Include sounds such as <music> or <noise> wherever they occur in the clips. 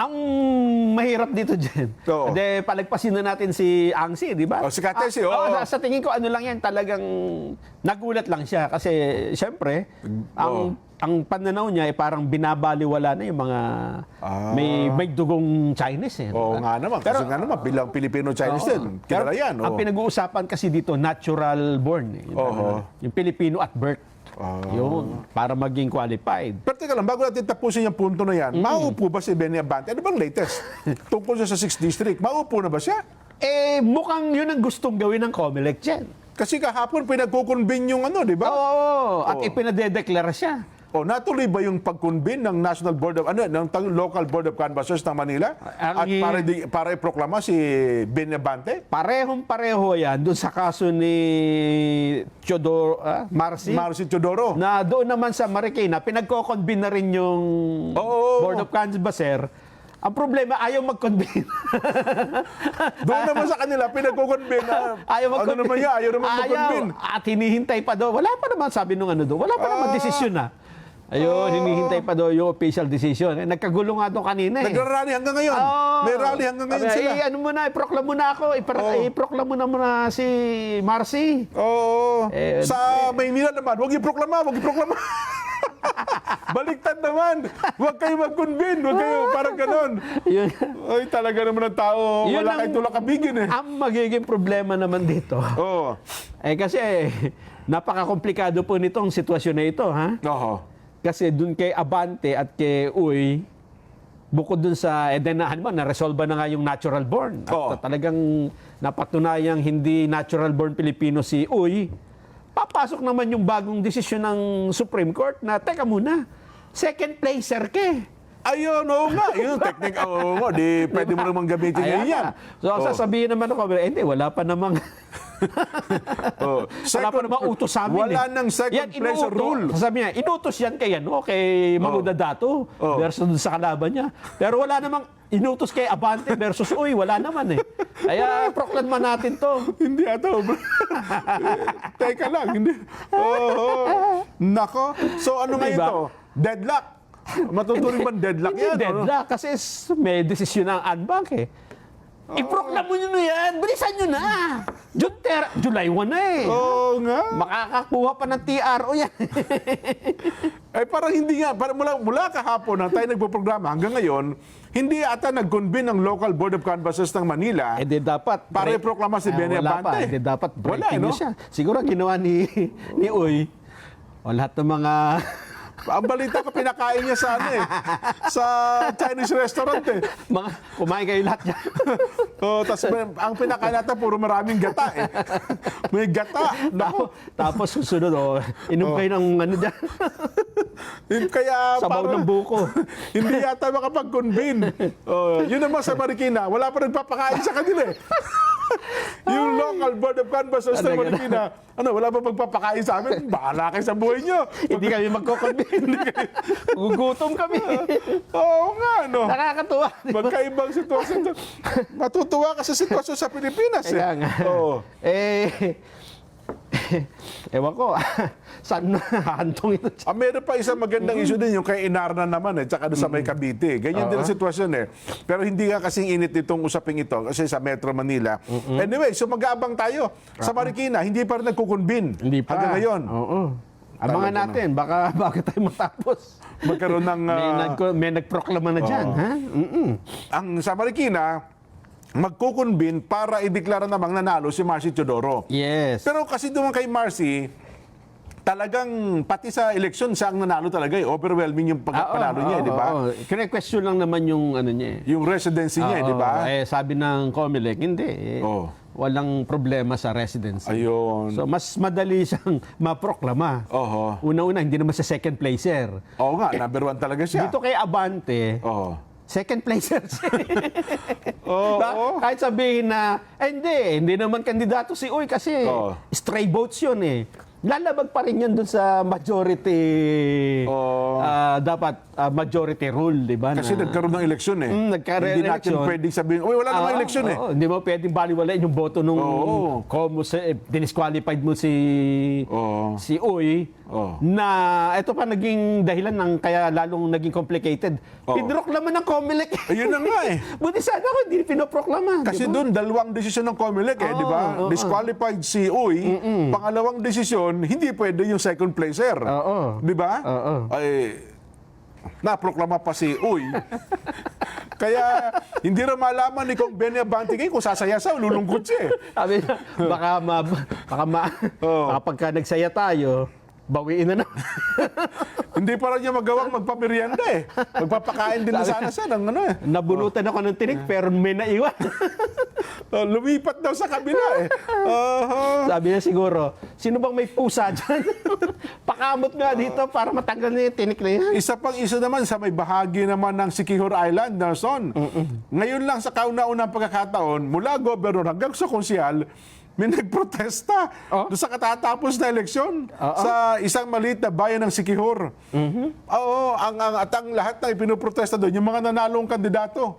Ang mahirap dito dyan, Oo. de, palagpasin na natin si Angsi, di ba? Oh, si Katesi, Ah, oo. oo, sa, sa tingin ko, ano lang yan, talagang nagulat lang siya. Kasi, syempre, ang, ang pananaw niya ay parang binabaliwala na yung mga Ah. may, may dugong Chinese. Eh, Oo nga naman. Kasi nga naman, bilang Filipino-Chinese Oo. din, Pero kilala yan. Ang oo. pinag-uusapan kasi dito, natural born. Eh. Yung, Oo. ano, yung Pilipino at birth. Ah. Yun, para maging qualified. Pero teka lang, bago natin tapusin yung punto na yan, mauupo ba si Benny Abante? Ano bang latest? <laughs> Tungkol siya sa 6th District, mauupo na ba siya? Eh, mukhang yun ang gustong gawin ng COMELEC dyan. Kasi kahapon pinagkukunbin yung ano, di ba? Oo, at ipinadedeklara siya. O natuloy ba yung pagkunbin ng National Board of ano ng Local Board of Canvassers ng Manila Ang at para di, para iproklama si Benny Abante? Parehong pareho yan doon sa kaso ni Teodoro ah, Marcy. Marcy Teodoro. na doon naman sa Marikina, pinagko-convene na rin yung Oo. Board of Canvasser. Ang problema, ayaw mag-convene. <laughs> Doon naman sa kanila pinagkukunbin na <laughs> ayaw ano mag-convene. naman yan, ayaw naman magkunbin. At hinihintay pa daw. Wala pa naman sabi nung ano doon. Wala pa naman Ah. desisyon na. Ayun, hinihintay pa daw yung official decision. Eh, nagkagulo nga doon kanina eh. Nagrarally hanggang ngayon. Oo. May rally hanggang ngayon Sabi, sila. Eh, ano muna, iproklam mo na ako. Ipro- Oo. Iproklam mo na muna si Marcy. Oo. Eh, sa Maynila naman, huwag iproklama, huwag iproklama. <laughs> Baliktad naman. Huwag kayo mag-convene. Huwag kayo, parang ganon. Yun. Ay, talaga naman ang tao. Yun Wala ang- kayo tulak kabigin eh. Ang magiging problema naman dito, Oo. eh kasi napaka-komplikado po nitong sitwasyon na ito, ha? Oo. Kasi dun kay Abante at kay Uy, bukod dun sa, eh na, ano ba, na-resolve na nga yung natural born. At Oo. talagang napatunayang hindi natural born Pilipino si Uy, papasok naman yung bagong desisyon ng Supreme Court na, teka muna, second placer ka eh. Ayun, oo nga. Yun, technique. Oo nga. Di, pwede mo namang gamitin Ayan yan. So, Oo. sasabihin naman ako, eh, hindi, wala pa namang... <laughs> Oo. wala pa namang utos sa amin. Wala eh. nang second Yan, placer inuutos. rule. Sasabi niya, inutos yan kay, ano, kay Mamuda Dato Oh. versus sa kalaban niya. Pero wala namang inutos kay Abante versus Uy, wala naman eh. Kaya proklama natin to. <laughs> Hindi ata. <laughs> Teka lang. Hindi. Oo. Nako. So ano Diba? ito? Deadlock. Matuturing ba deadlock Hindi yan? ano? deadlock kasi s- may desisyon ng ANBAC eh. Iproklamo nyo na yan. Bilisan nyo na. June ter- July 1 na eh. Oo nga. Makakakuha pa ng TRO yan. <laughs> Eh parang hindi nga, parang mula, mula kahapon na tayo nagpo-programa hanggang ngayon, hindi ata nag-convene ng Local Board of Canvassers ng Manila. Eh di dapat Para iproklama si Ah, Benny wala Abante. pa. Eh, di dapat Wala, breaking eh, no? siya. Siguro ginawa ni ni Uy o lahat ng mga Ang balita ko, pinakain niya sa ano eh, sa Chinese restaurant eh. mga kumain kayo lahat yan. <laughs> Oh, tas may- ang pinakain natin, puro maraming gata eh. <laughs> May gata. Nako. Tapos susunod oh, inom kayo ng ano diyan. <laughs> Kaya Sabaw parang- ng buko. hindi yata makapag-convene. Oh, yun naman sa Marikina, wala pa nagpapakain sa kanila eh. Yung local board of canvassers ng. Marikina, ano, wala pa magpapakain sa amin. Bahala kayo sa buhay nyo. Hindi kami magko-convene. <laughs> Gugutom kami. <laughs> Oo nga, no. Nakakatuwa. di ba? Magkaibang sitwasyon. Matutuwa ka sa sitwasyon sa Pilipinas eh. Kaya nga. Oo. Eh, <laughs> ewan ko, <laughs> saan na hantong ito? Ah, meron pa isang magandang issue din, yung kay Inarna naman eh, tsaka doon sa may Cavite. Ganyan din ang sitwasyon eh. Pero hindi nga kasing init itong usaping ito kasi sa Metro Manila. Anyway, so mag-aabang tayo. Sa Marikina, hindi pa rin nagkukunbin. Hindi pa. Hanggang ngayon. Oo. Abangan natin, baka <laughs> bago tayo matapos. Magkaroon ng... may, ah, nag, may nagproklama na dyan, ha? Mm-mm. ang sa Marikina, magkukunbin para ideklara namang nanalo si Marcy Teodoro. Yes. Pero kasi doon kay Marcy, talagang pati sa eleksyon siya ang nanalo talaga eh. Overwhelming yung pag- Ah, panalo niya, eh, oo, di ba? oo. Kine-question lang naman yung ano niya eh. Yung residency niya, eh, di ba? Oo, Eh, sabi ng Comelec, hindi. Eh, Oo. Walang problema sa residency. Ayun. So, mas madali siyang <laughs> maproklama. Oho. Una-una, hindi naman sa second placer. Oo nga, number one talaga siya. Dito kay Abante, Oo. Second placer siya. <laughs> Oo. Ba- Kahit sabihin na, eh, hindi, hindi naman kandidato si Uy kasi Oo. stray votes yun eh. Lalabag pa rin yan dun sa majority Oo. Dapat ah, majority rule, di ba? Kasi na- nagkaroon ng eleksyon eh. Mm, nagkaroon Hindi ng natin pwedeng sabihin, uy, wala namang Ah, eleksyon eh. hindi mo pwedeng baliwalain yung boto nung Oo. Comus, eh, dinisqualified mo si Oo. si Uy Oo. na ito pa naging dahilan ng kaya lalong naging complicated. Oo. Pinroklama ng COMELEC. Ayun na nga eh. <laughs> Buti sana ako hindi pinoproklama. Kasi di ba? doon, dalawang desisyon ng COMELEC eh, Oo, di ba? oo, Disqualified si Uy. Pangalawang desisyon, hindi pwede yung second placer. Oo. Di ba? Oo. Ay, naproklama pa si Uy. Kaya, hindi rin malaman ni Kong Benny Abante ngayon kung sasaya sa lulungkot siya eh. Sabi niya, baka ma, baka ma, Oo. baka pagka nagsaya tayo, bawiin na naman. <laughs> Hindi pa rin niya magawang magpamerienda eh. Magpapakain din na sana siya ng ano eh. Nabunutan ako ng tinik pero may naiwan. <laughs> Oh, lumipat daw sa kabila eh. Aha. Sabi niya siguro, sino bang may pusa dyan? <laughs> Pakamot nga dito para matanggal na yung tinik na yan. Isa pang isa naman sa may bahagi naman ng Sikihor Island, Nelson. Ngayon lang sa kauna-unang pagkakataon, mula gobernador hanggang sa konsyal, may nagprotesta Oh. doon sa katatapos na eleksyon sa isang maliit na bayan ng Sikihor. Oo, ang, ang, at ang lahat na ipinoprotesta doon, yung mga nanalong kandidato.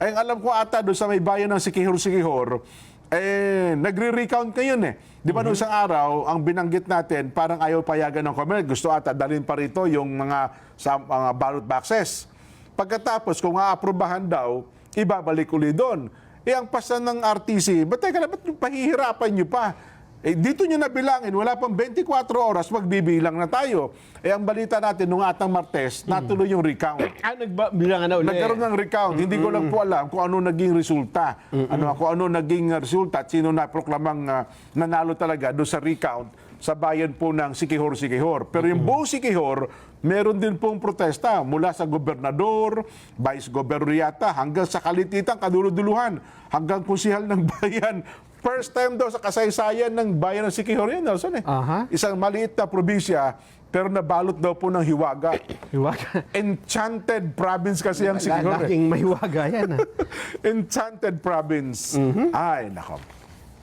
Ay, ang alam ko ata doon sa may bayan ng Sikihor-Sikihor, eh, nagre-recount ngayon eh. Di ba noong isang araw, ang binanggit natin, parang ayaw payagan ng Comelec. Gusto ata dalhin pa rito yung mga, sa, mga ballot boxes. Pagkatapos, kung aaprobahan daw, ibabalik uli doon. Eh, ang pasan ng RTC, ba't teka na, ba't pahihirapan nyo pa? Eh, dito nyo nabilangin, wala pang 24 oras, magbibilang na tayo. Eh, ang balita natin, nung atang Martes, natuloy yung recount. <clears throat> Ah, nagbilangan na uli. Nagkaroon ng recount. Hindi ko lang po alam kung ano naging resulta. Ano, kung ano naging resulta at sino na proklamang uh, nanalo talaga doon sa recount sa bayan po ng Sikihor-Sikihor. Pero yung buong Sikihor, meron din pong protesta mula sa gobernador, vice gobernador yata, hanggang sa kalititang kaduluduluhan, hanggang kusihal ng <laughs> bayan. First time daw sa kasaysayan ng bayan ng Sikihor yan, Nelson eh. Aha. Isang maliit na probinsya, pero nabalot daw po ng hiwaga. <coughs> Hiwaga. Enchanted province kasi ang Sikihor. eh. Lalaking may hiwaga yan. ah. <laughs> Enchanted province. Ay, nako.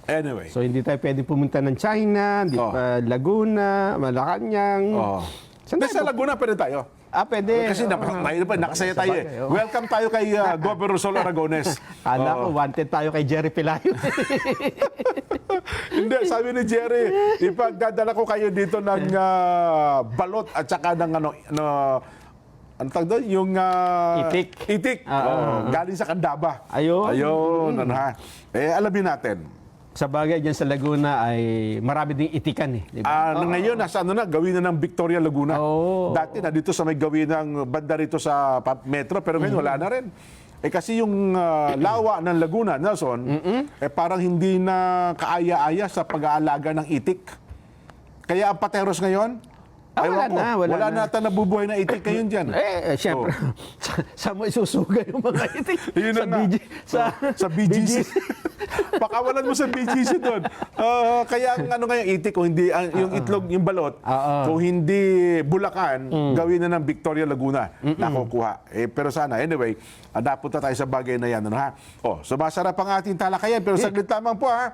Anyway. So hindi tayo pwede pumunta ng China, di Oh. pa Laguna, Malacanang. Oh. Saan Hindi, tayo sa Laguna pwede tayo. Ah, pwede. Kasi Oo. nap- may, pa, nakasaya tayo eh. Oo. Welcome tayo kay uh, <laughs> Governor Sol Aragones. Kala Oo. ko, wanted tayo kay Jerry Pilayo. <laughs> Hindi, sabi ni Jerry, ipagdadala ko kayo dito ng ah, balot at saka ng ano, no, ano tawag doon? Yung... ah, Itik. Itik. Ah, Oo, galing sa Candaba. Ayun. Ayun, ano ha. Eh, alamin natin. Sa bagay dyan sa Laguna ay marami ding itikan eh. Di ba? Ah, na ngayon, nasa ano na, gawin na ng Victoria Laguna. Oo. Dati na dito sa may gawin ng banda rito sa pa- metro, pero ngayon wala na rin. Eh kasi yung ah, lawa ng Laguna, Nelson, eh parang hindi na kaaya-aya sa pag-aalaga ng itik. Kaya ang pateros ngayon, Ah, ewan wala ko, na, wala wala na. na ata nabubuhay na itik ngayon dyan. <laughs> Eh, eh syempre, <laughs> sa, sa mo isusuga yung mga itik. Oh. <laughs> Yun sa. BG, sa, Oh, sa BGC. Pakawalan mo sa BGC doon. Ah, kaya ang ano ngayon, itik, kung hindi, ang- yung itlog, yung balot, ah. kung hindi Bulacan, gawin na ng Victoria Laguna. Nakukuha. Eh, pero sana, anyway, napunta tayo sa bagay na yan. Ano, ha? Oh, sumasarap ang ating talakayan, pero saglit lamang po ha.